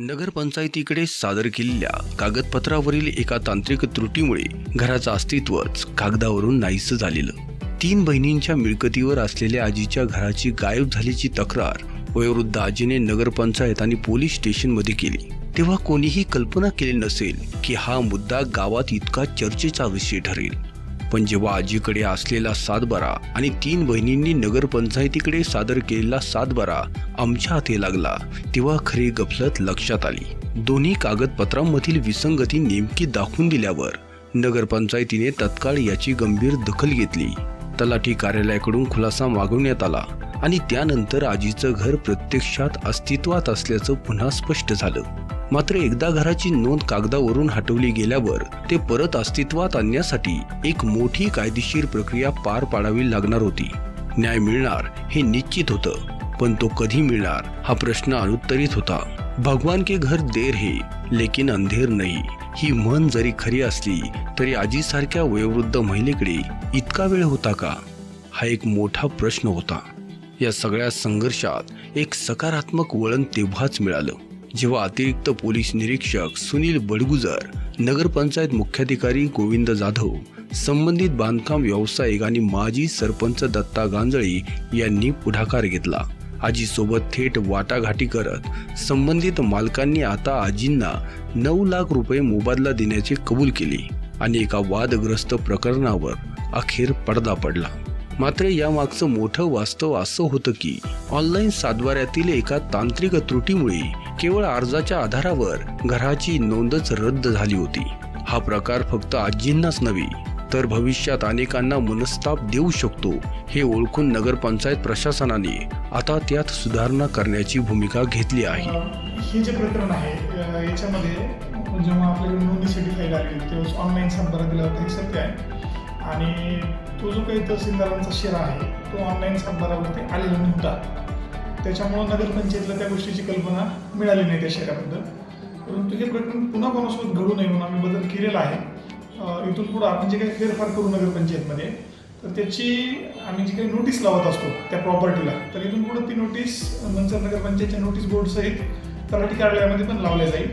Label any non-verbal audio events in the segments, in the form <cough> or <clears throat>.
नगरपंचायतीकडे सादर केलेल्या कागदपत्रावरील एका तांत्रिक त्रुटीमुळे घराचं अस्तित्वच कागदावरून नाहीसं झालेलं. तीन बहिणींच्या मिळकतीवर असलेल्या आजीच्या घराची गायब झाल्याची तक्रार वयोवृद्ध आजीने नगरपंचायत आणि पोलीस स्टेशनमध्ये केली. तेव्हा कोणीही कल्पना केली नसेल की हा मुद्दा गावात इतका चर्चेचा विषय ठरेल. पण जेव्हा आजीकडे असलेला सातबारा आणि तीन बहिणींनी नगरपंचायतीकडे सादर केलेला सातबारा आमच्या हाती लागला तेव्हा खरी गफलत लक्षात आली. दोन्ही कागदपत्रांमधील विसंगती नेमकी दाखवून दिल्यावर नगरपंचायतीने तत्काळ याची गंभीर दखल घेतली. तलाठी कार्यालयाकडून खुलासा मागवण्यात आला आणि त्यानंतर आजीचं घर प्रत्यक्षात अस्तित्वात असल्याचं पुन्हा स्पष्ट झालं. मात्र एकदा घराची नोंद कागदावरून हटवली गेल्यावर ते परत अस्तित्वात आणण्यासाठी एक मोठी कायदेशीर प्रक्रिया पार पाडावी लागणार होती. न्याय मिळणार हे निश्चित होतं पण तो कधी मिळणार हा प्रश्न अनुत्तरित होता. भगवान के घर देर हे लेकिन अंधेर नाही ही म्हण जरी खरी असली तरी आजीसारख्या वयोवृद्ध महिलेकडे इतका वेळ होता का? हा एक मोठा प्रश्न होता. या सगळ्या संघर्षात एक सकारात्मक वळण तेव्हाच मिळालं. जेव्हा अतिरिक्त पोलीस निरीक्षक सुनील बडगुजर नगरपंचायत मुख्याधिकारी गोविंद जाधव संबंधित बांधकाम व्यावसायिक आणि माजी सरपंच दत्ता गांजळी यांनी पुढाकार घेतला. आजीसोबत थेट वाटाघाटी करत संबंधित मालकांनी आता आजींना नऊ लाख रुपये मोबदला देण्याचे कबूल केले आणि एका वादग्रस्त प्रकरणावर अखेर पडदा पडला. मात्र यामागचं मोठं वास्तव असं होतं की ऑनलाईन सातबाऱ्यातील एका तांत्रिक त्रुटीमुळे केवळ अर्जाच्या आधारावर घराची नोंदच रद्द झाली होती. हा प्रकार फक्त आजींनाच नव्हे तर भविष्यात अनेकांना मनस्ताप देऊ शकतो हे ओळखून नगरपंचायत प्रशासनाने आता त्यात सुधारणा करण्याची भूमिका घेतली आहे. हे जे प्रकरण आहे याच्यामध्ये जेव्हा आपल्याकडे नोंदीसाठी फाईल आली तेव्हा ऑनलाईन सातबारा दिला होता हे सत्य आहे. आणि तो जो काही तहसीलदारांचा शेरा आहे तो ऑनलाईन सातबारावरती आलेला नव्हता. त्याच्यामुळं नगरपंचायतीला त्या गोष्टीची कल्पना मिळाली नाही त्या शेराबद्दल परंतु हे प्रकरण पुन्हा कोणासोबत घडू नये म्हणून आम्ही बदल केलेला आहे. इथून पुढं आपण जे काही फेरफार करू नगरपंचायतमध्ये तर त्याची आम्ही जी काही नोटीस लावत असतो त्या प्रॉपर्टीला तर इथून पुढं ती नोटीस नंतर नगरपंचायतच्या नोटीस बोर्डसहित तलाठी कार्यालयामध्ये पण लावल्या जाईल.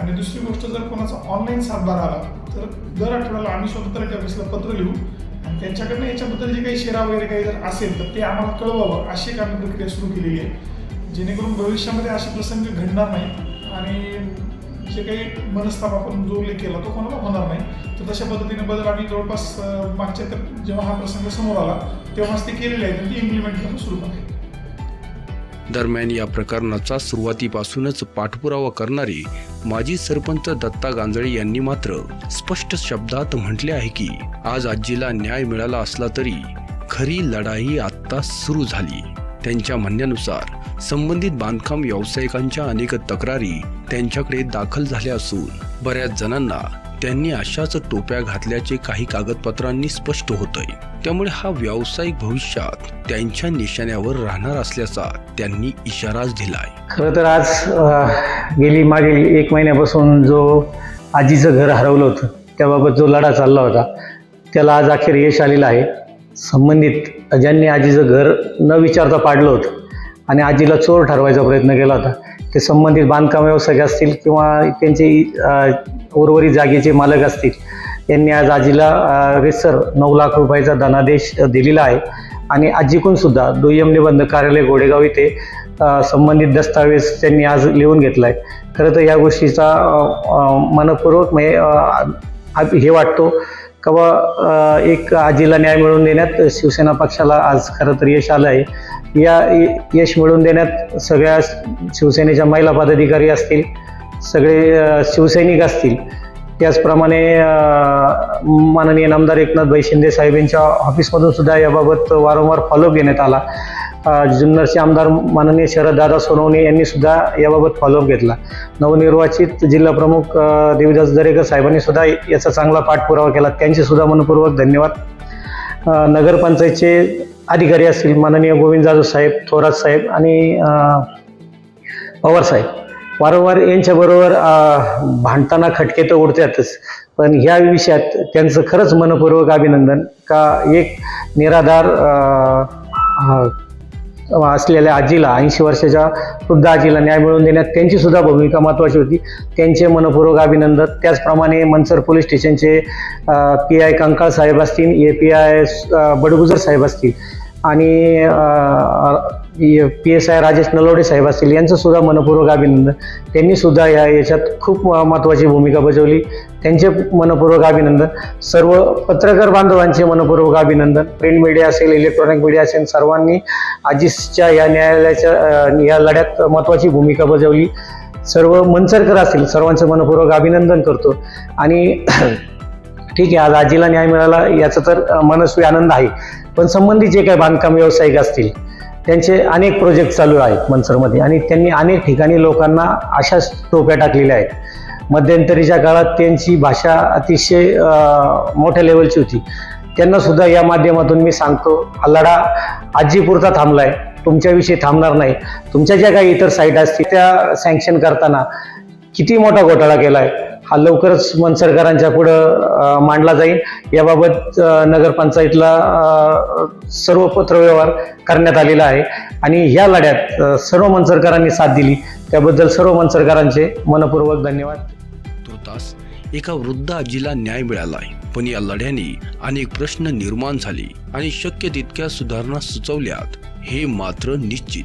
आणि दुसरी गोष्ट जर कोणाचा ऑनलाईन सातबार आला तर दर आठवड्याला आम्ही स्वतः तलाठी ऑफिसला पत्र लिहू त्यांच्याकडनं याच्याबद्दल जे काही शेरा वगैरे काही जर असेल तर ते आम्हाला कळवावं अशी एक आम्ही प्रक्रिया सुरू केलेली आहे. जेणेकरून भविष्यामध्ये असे प्रसंग घडणार नाही आणि जे काही मनस्ताप आपण जो उल्लेख केला तो कोणाला होणार नाही. तर तशा पद्धतीने बदल आम्ही जवळपास मागच्या तर जेव्हा हा प्रसंग समोर आला तेव्हाच ते केलेले आहेत ती इम्प्लिमेंट करणं सुरू आहे दरम्यान या प्रकरणाचा सुरुवातीपासूनच पाठपुरावा करणारे माजी सरपंच दत्ता गांजळे यांनी मात्र स्पष्ट शब्दात म्हटले आहे की आज आजीला न्याय मिळाला असला तरी खरी लढाई आत्ता सुरू झाली. त्यांच्या म्हणण्यानुसार संबंधित बांधकाम व्यावसायिकांच्या अनेक तक्रारी त्यांच्याकडे दाखल झाल्या असून बऱ्याच जणांना त्यांनी अशाच टोप्या घातल्याचे काही कागदपत्रांनी स्पष्ट होतंय. त्यामुळे हा व्यावसायिक भविष्यात त्यांच्या निशाण्यावर राहणार असल्याचा त्यांनी इशाराच दिलाय. खरं तर आज गेली मागील एक महिन्यापासून जो आजीचं घर हरवलं होतं त्याबाबत जो लढा चालला होता त्याला आज अखेर यश आलेलं आहे. संबंधित ज्यांनी आजीचं घर न विचारता पाडलं होतं आणि आजीला चोर ठरवायचा प्रयत्न केला होता ते संबंधित बांधकाम व्यावसायिक असतील किंवा त्यांचे उर्वरित जागेचे मालक असतील. यांनी आज आजीला रेसर नऊ लाख रुपयाचा धनादेश दिलेला आहे. आणि आजीकून सुद्धा दुय्यम निबंध कार्यालय गोडेगाव इथे संबंधित दस्तावेज त्यांनी आज लिहून घेतला आहे. खरं तर या गोष्टीचा मनपूर्वक म्हणजे हे वाटतो का बा एक आजीला न्याय मिळवून देण्यात शिवसेना पक्षाला आज खरं तर यश आलं आहे. या य- यश मिळवून देण्यात सगळ्या शिवसेनेच्या महिला पदाधिकारी असतील सगळे शिवसैनिक असतील. त्याचप्रमाणे माननीय नामदार एकनाथभाई शिंदे साहेब यांच्या ऑफिसमधून सुद्धा याबाबत वारंवार फॉलोअप घेण्यात आला. जुन्नरचे आमदार माननीय शरददादा सोनवणे यांनी सुद्धा याबाबत फॉलोअप घेतला. नवनिर्वाचित जिल्हा प्रमुख देवीदास दरेकर साहेबांनी सुद्धा याचा चांगला पाठपुरावा केला. त्यांचे सुद्धा मनपूर्वक धन्यवाद. नगरपंचायतचे अधिकारी असतील माननीय गोविंद जाधव साहेब थोरात साहेब आणि पवार साहेब. वारंवार यांच्याबरोबर भांडताना खटके तर उडतातच. पण ह्या विषयात त्यांचं खरंच मनपूर्वक अभिनंदन का एक निराधार असलेल्या आजीला ऐंशी वर्षाच्या वृद्ध आजीला न्याय मिळवून देण्यात त्यांची सुद्धा भूमिका महत्त्वाची होती. त्यांचे मनपूर्वक अभिनंदन. त्याचप्रमाणे मनसर पोलीस स्टेशनचे पी आय कंकाळ साहेब असतील ए पी आय बडगुजर साहेब असतील आणि P S I Rajesh Nalawade साहेब असतील यांचं सुद्धा मनपूर्वक अभिनंदन. त्यांनी सुद्धा या याच्यात खूप महत्त्वाची भूमिका बजावली. त्यांचे मनपूर्वक अभिनंदन. सर्व पत्रकार बांधवांचे मनपूर्वक अभिनंदन. प्रिंट मीडिया असेल इलेक्ट्रॉनिक मीडिया असेल सर्वांनी आजीसच्या या न्यायालयाच्या या लढ्यात महत्त्वाची भूमिका बजावली. सर्व मनसरकर असतील सर्वांचं मनपूर्वक अभिनंदन करतो. आणि <clears throat> ठीक आहे आज आजीला न्याय मिळाला याचा तर मनस्वी आनंद आहे. पण संबंधित जे काही बांधकाम व्यावसायिक असतील त्यांचे अनेक प्रोजेक्ट चालू आहेत मनसरमध्ये. आणि त्यांनी अनेक ठिकाणी लोकांना अशाच टोप्या टाकलेल्या आहेत. मध्यंतरीच्या काळात त्यांची भाषा अतिशय मोठ्या लेवलची होती. त्यांना सुद्धा या माध्यमातून मी सांगतो हा लढा आजीपुरता थांबलाय. तुमच्याविषयी थांबणार नाही. तुमच्या ज्या काही इतर साईट असतील त्या सँक्शन करताना किती मोठा घोटाळा आहे हा लवकरच मनसरकरांच्या पुढं मांडला जाईल. याबाबत नगरपंचायतला सर्व पत्रव्यवहार करण्यात आलेला आहे. आणि ह्या लढ्यात सर्व सर्व मनसरकरांनी साथ दिली. त्याबद्दल सर्व मनसरकरांचे मनपूर्वक धन्यवाद. तुर्तास एका वृद्ध आजीला न्याय मिळालाय. पण या लढ्याने अनेक प्रश्न निर्माण झाले आणि शक्य तितक्या सुधारणा सुचवल्यात. हे मात्र निश्चित.